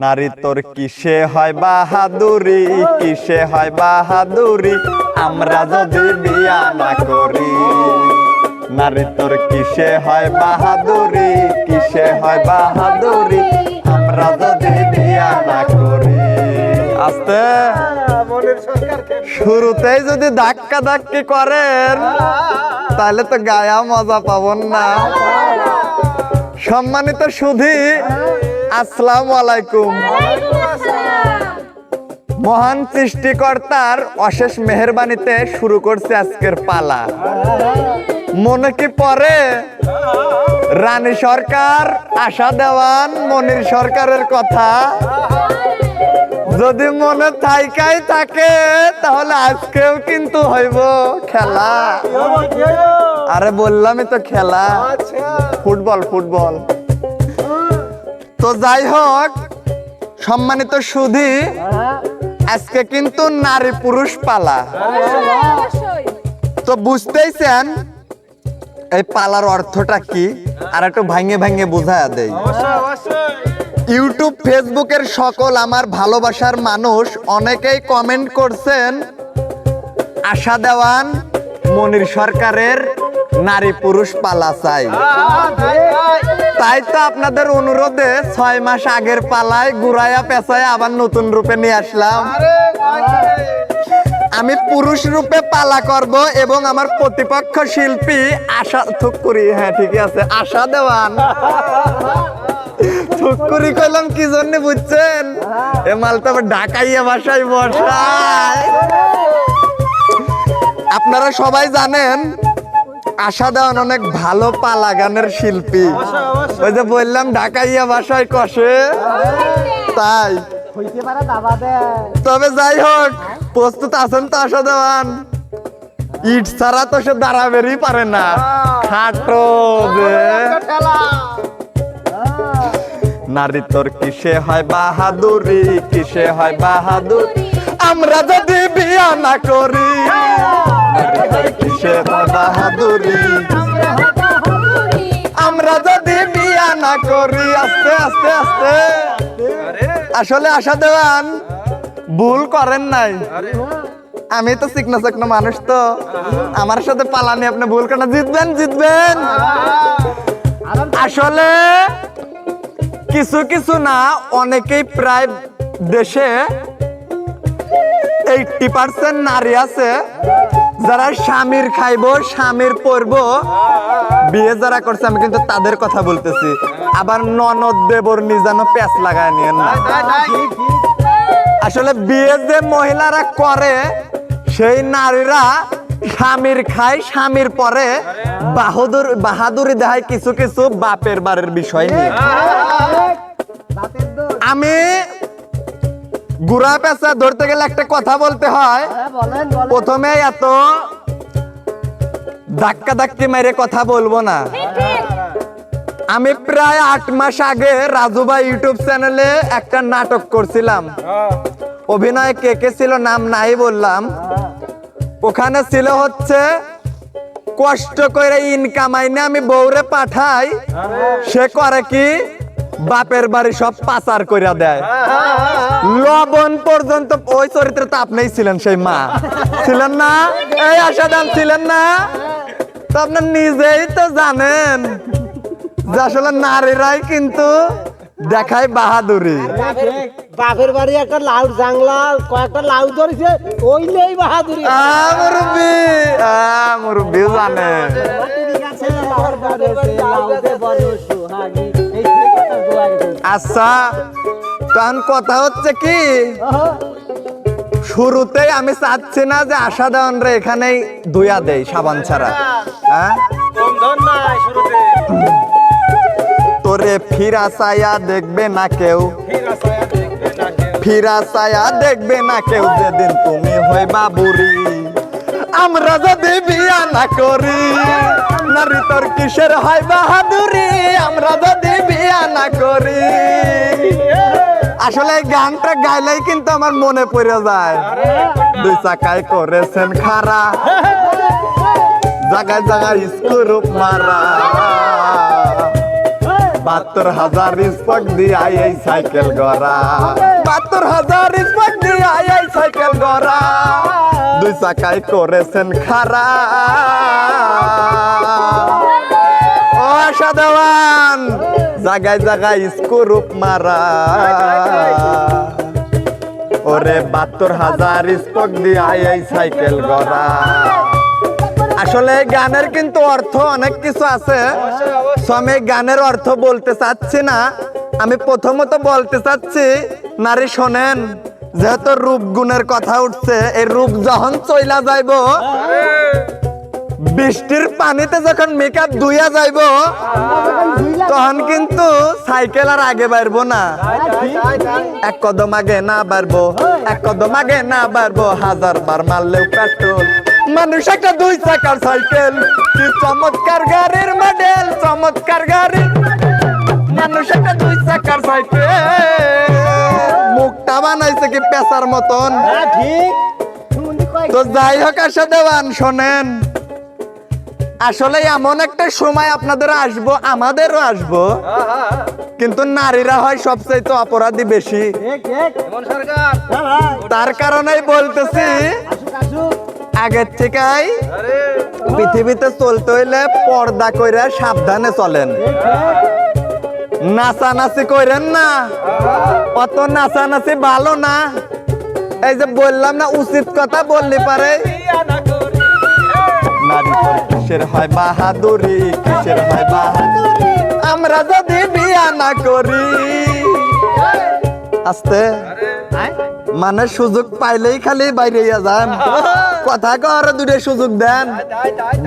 নারী তোর কিসে হয় বাহাদুরি? কিসে হয় বাহাদুরি? আমরা যদি বিয়া না করি, নারী তোর কিসে হয় বাহাদুরি? কিসে হয় বাহাদুরি? আমরা যদি বিয়া না করি। আস্তে। শুরুতেই যদি ধাক্কা ধাক্কি করেন, তাহলে তো গায়া মজা পাবন না। সম্মানিত সুধী আসসালামু আলাইকুম মহান সৃষ্টিকর্তার অশেষ মেহরবানিতে শুরু করছে আজকের পালা। মনে কি পরে রানী সরকার আশা দেওয়ান মনির সরকারের কথা। যদি মনে থাইকাই থাকে তাহলে আজকেও কিন্তু হইব খেলা। আরে বললামই তো খেলা। Football football. তো যাই হোক সম্মানিত সুধি আজকে কিন্তু নারী পুরুষ পালা। তো বুঝতেইছেন এই পালার অর্থটা কি? আর একটু ভাঙে ভাঙে বোঝায়া দেই। ইউটিউব ফেসবুকের সকল আমার ভালোবাসার মানুষ অনেকেই কমেন্ট করছেন আশা দেওয়ান মনির সরকারের নারী পুরুষ পালা চাই। তাই তো আপনাদের অনুরোধে ছয় মাস আগের পালায় গুড়াইয়া পেঁচায় আবার নতুন রূপে নিয়ে আসলাম। আমি পুরুষ রূপে পালা করব এবং আমার প্রতিপক্ষ শিল্পী আশা থুক করি হ্যাঁ ঠিকই আছে আশা দেওয়ান। থুক করি কইলাম কি জন্য বুঝছেন? এ মাল তো ঢাকাইয়া ভাষায় বসায়। আপনারা সবাই জানেন আশা দেওয়ান অনেক ভালো পালা গানের শিল্পী। ওই যে বললাম ঢাকাইয়া বাসায় কষে। তাই। তবে যাই হোক প্রস্তুত আছেন তো আশা দেওয়ান। ইট ছাড়া তো সে দাঁড়াবেরই পারে না। খাটো নারী তোর কিসে হয় বাহাদুরি কিসে হয় বাহাদুরি? আমরা যদি বিয়া না করি আমরা যদি বিয়া না করি, আস্তে আস্তে আস্তে। আসলে আশা দেওয়ান, ভুল করেন নাই। আমি তো চিকনা চিকনা মানুষ তো। আমার সাথে পালানি আপনি ভুল করেন না। জিতবেন জিতবেন। আসলে কিছু কিছু না, অনেকেই প্রায় দেশে এইটটি পার্সেন্ট নারী আছে। যারা স্বামীর খাইবো, স্বামীর পরবো, বিয়ে যারা করছে, আমি কিন্তু তাদের কথা বলতেছি। আবার ননদ দেবর নিজানো প্যাচ লাগায় নিয়েন না। আসলে বিয়ে যে মহিলারা করে, সেই নারীরা স্বামীর খায়, স্বামীর পরে বাহাদুর বাহাদুরি দেখায় কিছু কিছু বাপের বাড়ির বিষয় নিয়ে। আমি গুড়া পেঁচা ধরতে গেলে একটা কথা বলতে হয়। হ্যাঁ প্রথমে এত ধাক্কা ধাক্কি মেরে কথা বলব না। আমি প্রায় আট মাস আগে রাজুবা ইউটিউব চ্যানেলে একটা নাটক করছিলাম। অভিনয় কে কে ছিল নাম নাই বললাম। ওখানে ছিল হচ্ছে কষ্ট করে ইনকাম আইনে আমি বউরে পাঠাই। সে করে কি? বাপের বাড়ি সব পাচার কইরা দেয়। লবণ পর্যন্ত ওই চরিত্রে তো আপনিই ছিলেন সেই মা। ছিলেন না? এই আশা দাম ছিলেন না? তো আপনার নিজেই তো জানেন যে আসলে নারীরাই কিন্তু দেখায় বাহাদুরি। বাপের বাড়ি একটা লাউ জাংলা কয়েকটা লাউ ধরেছে ওইলেই বাহাদুরি। আহ, মুরব্বি আহ, মুরব্বিও জানে আচ্ছা তখন কথা হচ্ছে কি? শুরুতেই আমি চাচ্ছি না যে আশা দেওয়ান রে এখানেই ধুয়া দেই সাবান ছাড়া। হ্যাঁ? তোরে ফিরা চায়া দেখবে না কেউ। ফিরা চায়া দেখবে না কেউ যেদিন তুমি হইবা বুড়ি। আমরা যদি বিয়া না করি নারী তোর কিসের হয় বাহাদুরি? আমরা যদি বিয়া না করি। আসলে গানটা গাইলেই কিন্তু আমার মনে পড়ে যায়। দুই চাকায় করেছেন খারা জায়গায় জায়গায় স্ক্রুপ মারা। বাহাত্তর হাজার স্পক দিয়া এই সাইকেল গড়া। বাহাত্তর হাজার স্পক দিয়া এই সাইকেল গড়া। দুই চাকায় করেছেন খারা আসলে গানের কিন্তু অর্থ অনেক কিছু আছে। আমি গানের অর্থ বলতে চাচ্ছি না। আমি প্রথমত বলতে চাচ্ছি, নারী শোনেন, যেহেতু রূপ গুণের কথা উঠছে, এই রূপ যখন চইলা যাইব বৃষ্টির পানিতে যখন মেকআপ ধুইয়া যাইব তখন কিন্তু সাইকেল আর আগে বাড়বো না। এক কদম আগে না বাড়বো এক কদম আগে না বাড়বো হাজার বার মারলেও পেট্রোল। মানুষ একটা দুই চাকার সাইকেল কি চমৎকার গাড়ির মডেল চমৎকার গাড়ি মানুষ একটা দুই চাকার সাইকেল। মুখটা বানাইছে কি পেশার মতন। হ্যাঁ ঠিক। তো যাই হোক আশা দেওয়ান শোনেন। আসলে এমন একটা সময় আপনাদের আসব, আমাদেরও আসব। কিন্তু নারীরা হয় সবচাইতে অপরাধী বেশি। তার কারণেই বলতেছি, আগের থেকেই পৃথিবীতে চলতে হইলে পর্দা কইরা সাবধানে চলেন। নাচানাচি কইরেন না। অত নাচানাচি ভালো না। এই যে বললাম না, উচিত কথা বললি পারে। কিসের হয় বাহাদুরি কিসের হয় বাহাদুরি? আমরা যদি বিয়া না করি আস্তে। মানে সুযোগ পাইলেই খালি বাইরে যান। কথা কর দুটো সুযোগ দেন।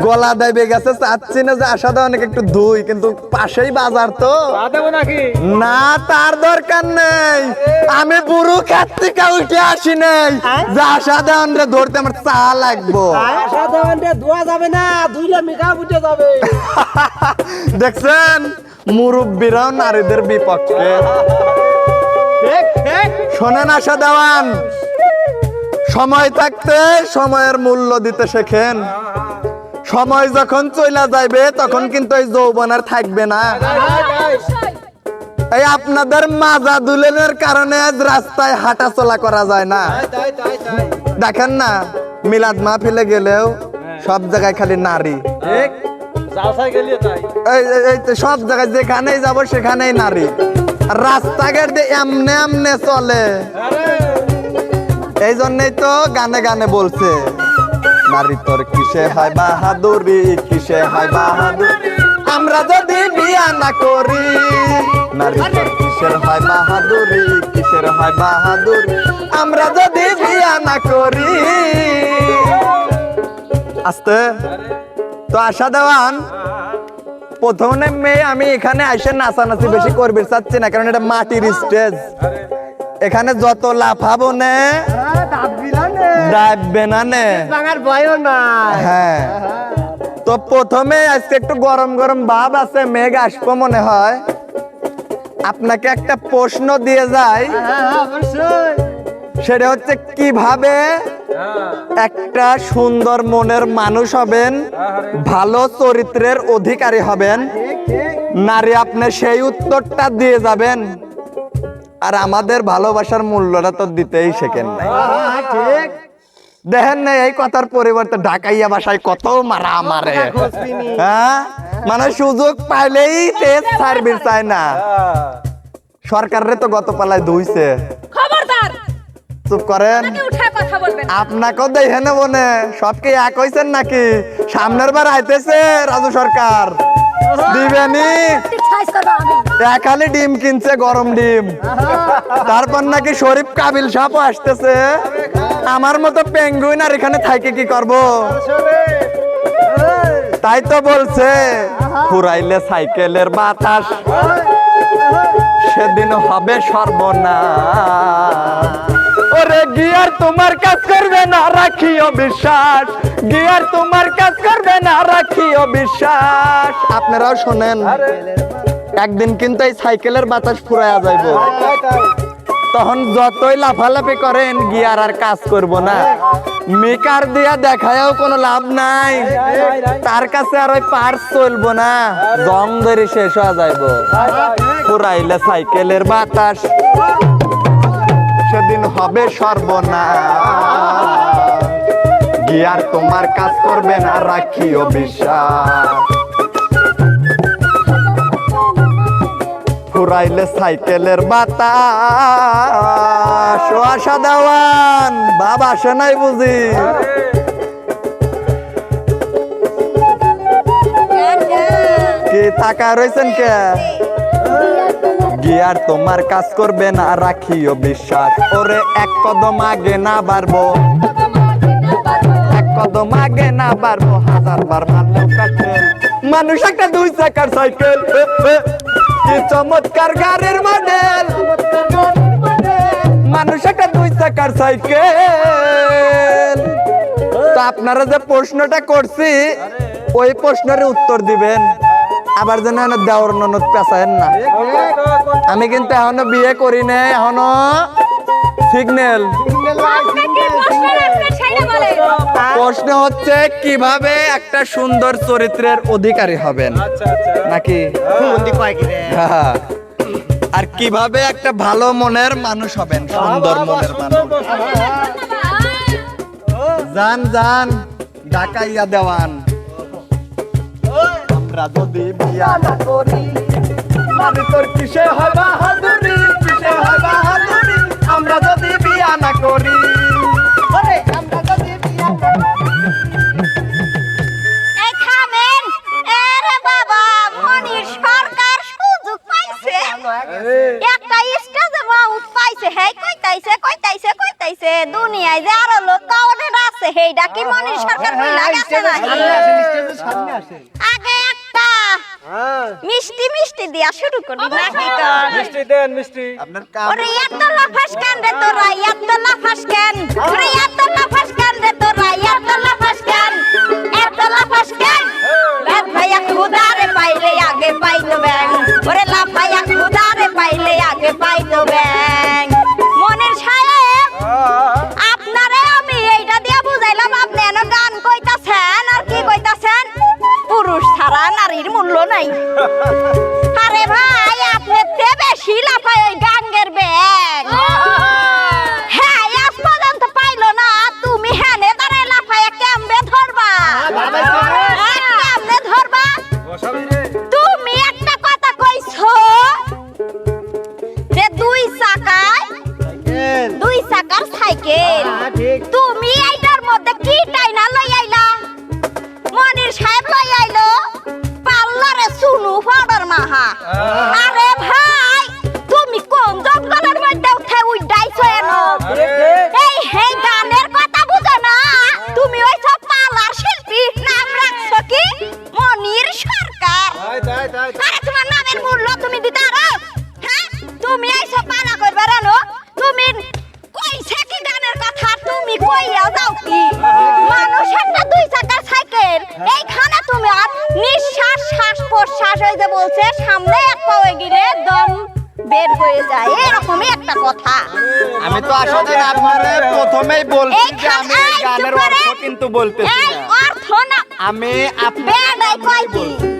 গলা দেবে গেছে চাচ্ছি না যে আশা দেওয়া অনেক একটু ধুই কিন্তু পাশেই বাজার তো। না তার দরকার নেই। আমি বুড়ো খাত থেকে উঠে আসি নাই। যে আশা দেওয়ান রে ধরতে আমার চা লাগবো। আশা দেওয়ানটা ধোয়া যাবে না দুইটা মেকআপ উঠে যাবে। দেখছেন মুরব্বীরাও নারীদের বিপক্ষে। শোনেন আশা দেওয়ান। সময় থাকতে সময়ের মূল্য দিতে শেখেন। সময় যখন চইলা যাইবে তখন কিন্তু এই যৌবন আর থাকবে না। এই আপনাদের মাজা দুলেনের কারণে আজ রাস্তায় হাঁটা চলা করা যায় না। দেখেন না মিলাদ মাহফিলে গেলেও সব জায়গায় খালি নারী। সব জায়গায় যেখানেই যাব সেখানেই নারী। রাস্তাঘাট দিয়ে এমনে এমনে চলে। এই জন্যই তো গানে গানে বলছে নারী তোর কিসে হয় বাহাদুরি কিসে হয় বাহাদুরি? আমরা যদি বিয়া না করি নারী তোর কিসের হয় বাহাদুরি কিসের হয় বাহাদুরি? আমরা যদি বিয়া না করি আস্তে। তো আশা দেওয়ান প্রথমে মেয়ে আমি এখানে আইসে নাচানাচি বেশি করবে চাচ্ছি না কারণ এটা মাটির স্টেজ এখানে যত লাফাবো নে ডাববে না নে। হ্যাঁ। তো প্রথমে আজকে একটু গরম গরম ভাব আছে মেঘ আসব মনে হয়। আপনাকে একটা প্রশ্ন দিয়ে যায় হ্যাঁ সেটা হচ্ছে কীভাবে একটা সুন্দর মনের মানুষ হবেন, ভালো চরিত্রের অধিকারী হবেন। নারী আপনি সেই উত্তরটা দিয়ে যাবেন। আর আমাদের ভালোবাসার মূল্যটা তো দিতেই শেখেন দেখেন না, এই কথার পরিবর্তে ঢাকাইয়া ভাষায় কত মারা মারে। হ্যাঁ? মানে সুযোগ পাইলেই সার্ভিস চায় না। সরকারে তো গত পালায় ধুইছে। চুপ করেন। আপনাকেও দেখে নেব নে। সব কি এক হয়েছেন নাকি? সামনের বার আইতেছে রাজু সরকার। দিবেনি। খালি ডিম কিনছে গরম ডিম। তারপর নাকি শরীফ কাবিল সাপও আসতেছে। আমার মতো পেঙ্গুইন আর এখানে থাইকে কি করব? তাই তো বলছে ফুরাইলে সাইকেলের বাতাস। সেদিন হবে সর্বনাশ। ওরে গিয়ার তোমার কাজ করবে না রাখিও বিশ্বাস। গিয়ার তোমার কাজ করবে না রাখিও বিশ্বাস। আপনারাও শোনেন একদিন কিন্তু এই সাইকেলের বাতাস ফুরাইয়া যাইব। তখন যতই লাফালাফি করেন গিয়ার আর কাজ করব না। মেকার দিয়া দেখায়ও কোনো লাভ নাই। তার কাছে আর ওই পার্স চলবো না। জং ধরে শেষ হয়ে যাইব। পুরাইলে সাইকেলের বাতাস। সেদিন হবে সর্বনা গিয়ার তোমার কাজ করবে না রাখিও বিশ্বাস। ফুরাইলে সাইকেলের বাতাস। আশা দেওয়ান বাবা আসে নাই বুঝি? কি টাকা রয়েছেন কে? গিয়ার তোমার কাজ করবে না, রাখিও বিশ্বাস। ওরে এক কদম আগে না বাড়বো। এক কদম আগে না বাড়বো হাজার বার মারলেও পেট্রোল মানুষ একটা দুই চাকার সাইকেল। কি চমৎকার গাড়ির মডেল। মানুষ একটা দুই চাকার সাইকেল। তো আপনারা যে প্রশ্নটা করছি, ওই প্রশ্নের উত্তর দিবেন। আবার যেন দেওয়ার ননদ পেশায়েন না। আমি কিন্তু এখনও বিয়ে করি নাই এখনও সিগন্যাল প্রশ্ন হচ্ছে কীভাবে একটা সুন্দর চরিত্রের অধিকারী হবেন? নাকি? হ্যাঁ। আর কীভাবে একটা ভালো মনের মানুষ হবেন সুন্দর মনের মানুষ? জান জান ডাকাইয়া দেওয়ান। আমরা যদি বিয়া না করি মানে তোর কিসে হয় বাহাদুরি কিসে হয় বাহাদুরি আমরা যদি বিয়া না করি। ওরে, আমরা যদি বিয়া না এই থামেন আরে বাবা মনির সরকার সুযোগ পাইছে। একটা স্টেজে মাউথ পাইছে হে কইতাইছে কইতাইছে কইতাইছে। দুনিয়ায় যে আরও লোক কাউনের আছে হেইডা কি মনির সরকার কই লাগাছে না আগে একটা মিষ্টি মিষ্টি দিয়া শুরু করি নাকি কর মিষ্টি দেন মিষ্টি। আপনার কাম ওরে এত লাফাস কেন রে তোরা? এত লাফাস কেন? ওরে বলতেছি না। আমি বেডাই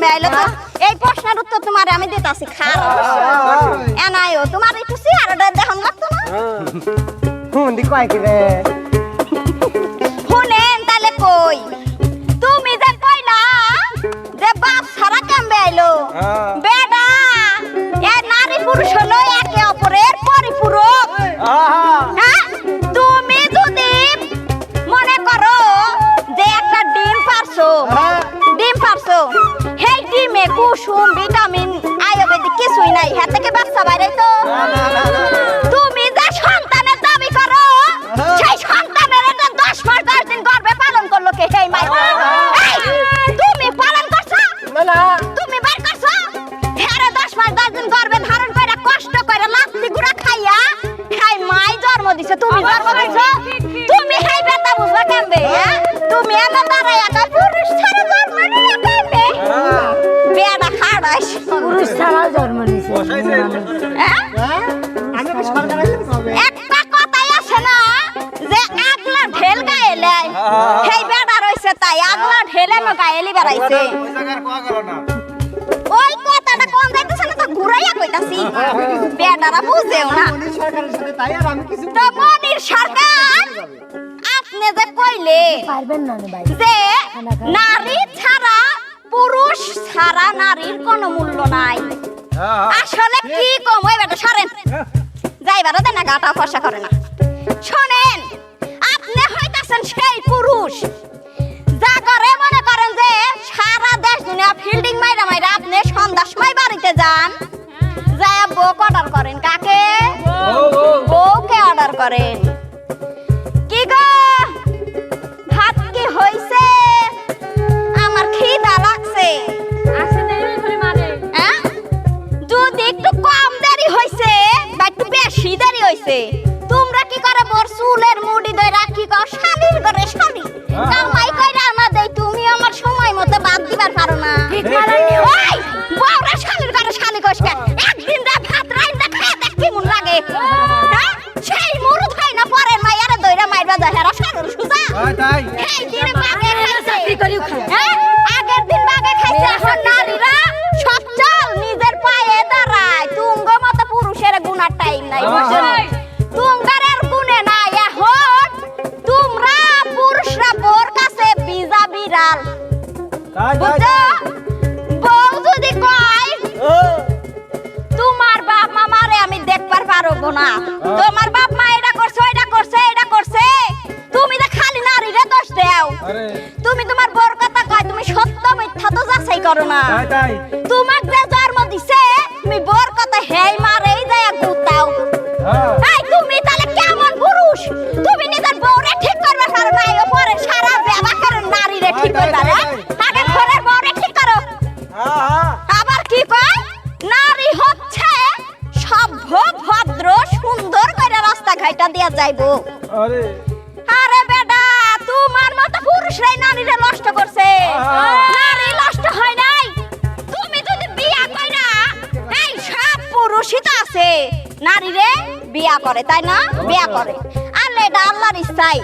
হ্যাঁ আইলো তো? এই প্রশ্নের উত্তর তোমার আমি দিতাছি এনাইও তোমার একটু চেহারাটা দেখান লাগতো না? হুন দি কয় কি রে? শুনেন তাহলে কই? তুমি যে কইলা যে বাপ সারা কেমবে আইলো? বেডা এ নারী পুরুষ হলো একে অপরের পরিপূরক। হ্যাঁ? তুমি যদি মনে করো যে একটা ডিম পারছ ডিম পারছ ডিমে কুসুম ভিটামিন আয়ুর্বেদিক কিছুই নাই। হ্যাঁ থেকে বাচ্চা বাইরে তো। পুরুষ ছাড়া জন্ম নিছে হ্যাঁ? একটা কথাই আছে না যে আগলা ঢেল গায়ে লাই। সেই বেটা রইছে তাই আগলা ঢেলে মো গায়ে লি বেড়াইছে। ওই কথাটা কোন যাইতেছে না তো ঘুরাইয়া কইতাছি। বেটারা বুঝেও না। উনি সরকারের সাথে তাই আর আমি কিছু তো মনির সরকার আপনি যে কইলে পারবেন না ভাই। যে নারী পুরুষ ছাড়া নারীর কোনো মূল্য নাই। আসলে কি কম? ওই বেটা সরেন। যাইবারও দেন না গাটা ফসা করে না। শোনেন আপনি হইতাছেন সেই পুরুষ। যা করে মনে করেন যে সারা দেশ দুনিয়া ফিল্ডিং মাইরা মাইরা আপনি সন্ধ্যার সময় বাড়িতে যান। যায় বউকে অর্ডার করেন। কাকে? বউকে অর্ডার করেন। কি গো? ভাত কি হইছে? করে মানে হ্যাঁ? যদি একটু কম দেরি হইছে বা একটু বেশি দেরি হইছে। তোমরা কি করে মোর চুলের মুড়ি দই রাখি কর? শালির করে শালি দেও। তুমি তোমার বউর কথা কয় তুমি সত্য মিথ্যা তো যাচাই করো না। তোমাক যে জন্ম দিছে তুমি বউর কথা হেই মারেই যায় গুতাও এই তুমি তাহলে কেমন পুরুষ? তুমি নিজের বউরে ঠিক করবে পারো না এই পরে সারা ব্যবহার করে নারীরে ঠিক করবে না আগে ঘরের বউরে ঠিক করো। আবার কি কয়? নারী হচ্ছে সভ্য ভদ্র সুন্দর করে রাস্তা ঘাইটা দিয়া যাইবো। আরে। করছে নারী নষ্ট হয় নাই। তুমি যদি বিয়া কইরা এই সব পুরুষই তো আছে। নারীরে বিয়া করে তাই না? বিয়া করে। আল্লাহ এটা আল্লাহর ইচ্ছাই।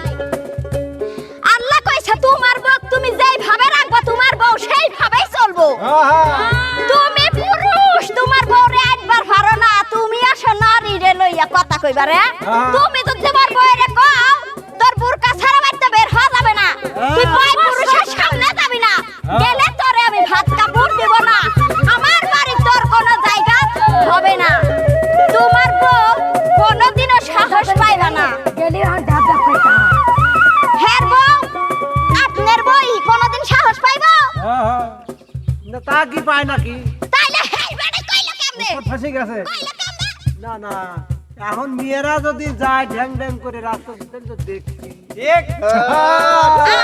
আল্লাহ কইছে তোমার বউ তুমি যেই ভাবে রাখবা তোমার বউ সেই ভাবেই চলবো তুমি পুরুষ তোমার বউরে একবার পারো না তুমি আসো নারী রে লইয়া কথা কইবারে তুমি তো তোমার বউরে কও তোর বুরকা ছাড়া বাইতে বের হওয়া যাবে না। তুই কি পায় নাকি? তাইলে হেই বেড়ে কইলো কেমনে? ফাঁসে গেছে। না না এখন মেয়েরা যদি যায় ঢ্যাং ঢ্যাং করে রাস্তা তো দেখছি।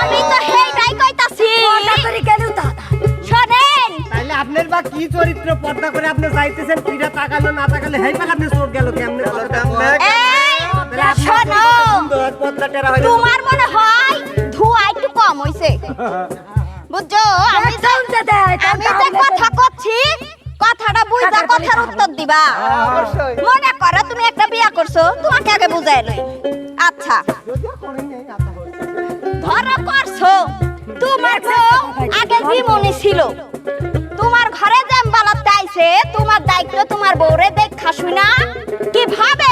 আমি তো হেইটাই কইতাছি। পর্দা করে শোনেন। আপনার বা কি চরিত্র? পর্দা করে আপনি যাইতেছেন পিঠা তাকালো না তাকালে হেই পাক আপনি চোখ গেল কেমনে? শোনো। তোমার মনে হয় ধোঁয়া একটু কম হইছে? বুঝছ? আমি আমি যে কথা করছি কথাটা বুঝা কথার উত্তর দিবা। হ্যাঁ, মনে করো তুমি একটা বিয়া করছ তোমাকে আগে বুঝাই লই। আচ্ছা। ধরো করছ তোমার আগে ছিল। তোমার ঘরে জ্যাম বালাতে আইছে তোমার দায়িত্ব তোমার বউরে দেখ খাসুই না কীভাবে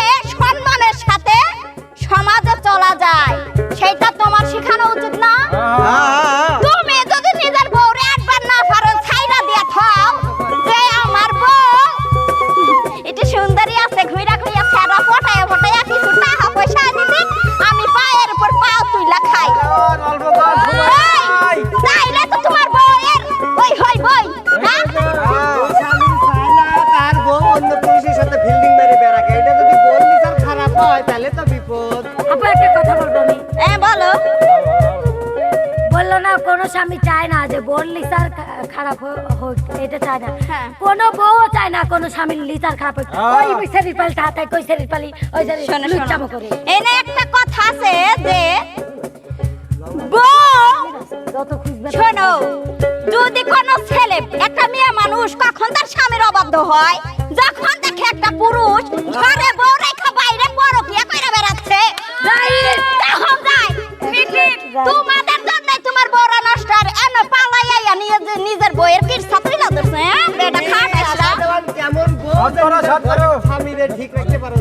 কোন স্বামীর লিটার খারাপ হইতো। ওই বিছেরি পাল তাহাতে কই সেরি পালি ওই যে শোনো শোনো। এনে একটা কথা আছে যে বউ যত খুঁজবে শোনো যদি কোন ছেলে একটা মেয়ে মানুষ কখন তার স্বামীর অবাধ্য হয়? যখন দেখে একটা পুরুষ ঘরে বউ রেখা বাইরে বড় বিয়ে কইরা বেড়াচ্ছে তখন যায় তোমাদের জন্য তোমার বড় নষ্ট আর এনে পালাইয়া নিয়ে নিজের বইয়ের পিঠ ছাত্রী না ধরছে হ্যাঁ? স্বামীরে ঠিক রাখতে পারো।